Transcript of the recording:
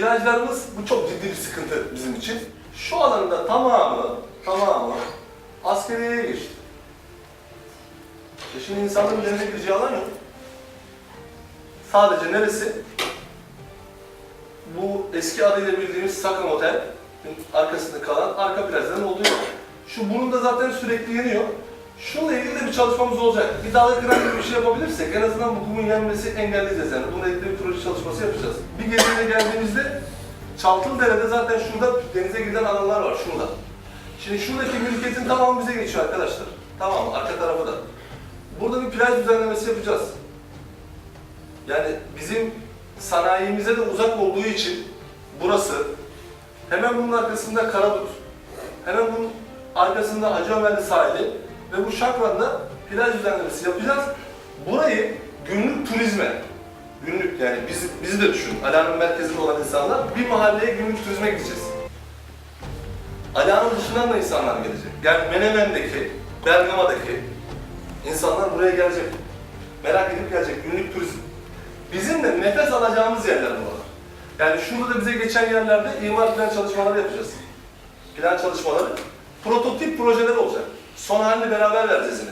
Plajlarımız bu çok ciddi bir sıkıntı bizim için. Şu alanında tamamı, tamamı askeriyeye geçti. E şimdi insanların denize gireceği alan yok. Sadece neresi? Bu eski adıyla bildiğimiz Sakın Otel arkasında kalan arka plajların olduğu yer. Şu bunun da zaten sürekli yeniyor. Şununla bir çalışmamız olacak. Bir dalga kıran gibi bir şey yapabilirsek en azından bu kumun yenmesi engelleyeceğiz yani. Bununla ilgili bir proje çalışması yapacağız. Bir geziye geldiğimizde Çaltıldere'de zaten şurada denize giden alanlar var şurada. Şimdi şuradaki mülkiyetin tamamı bize geçiyor arkadaşlar. Tamam arka tarafı da. Burada bir plaj düzenlemesi yapacağız. Yani bizim sanayimize de uzak olduğu için burası hemen bunun arkasında Karadut, hemen bunun arkasında Hacı Ömerli sahili ve bu şakranda plaj düzenlemesi yapacağız. Burayı günlük turizme, günlük yani bizi, bizi de düşün, Ala'nın merkezinde olan insanlar bir mahalleye günlük turizme gideceğiz. Ala'nın dışından da insanlar gelecek. Yani Menemen'deki, Bergama'daki insanlar buraya gelecek. Merak edip gelecek, günlük turizm. Bizim de nefes alacağımız yerler buralar. Yani şurada da bize geçen yerlerde imar plan çalışmaları yapacağız. Plan çalışmaları, prototip projeler. Son halini beraber vereceğiz yine.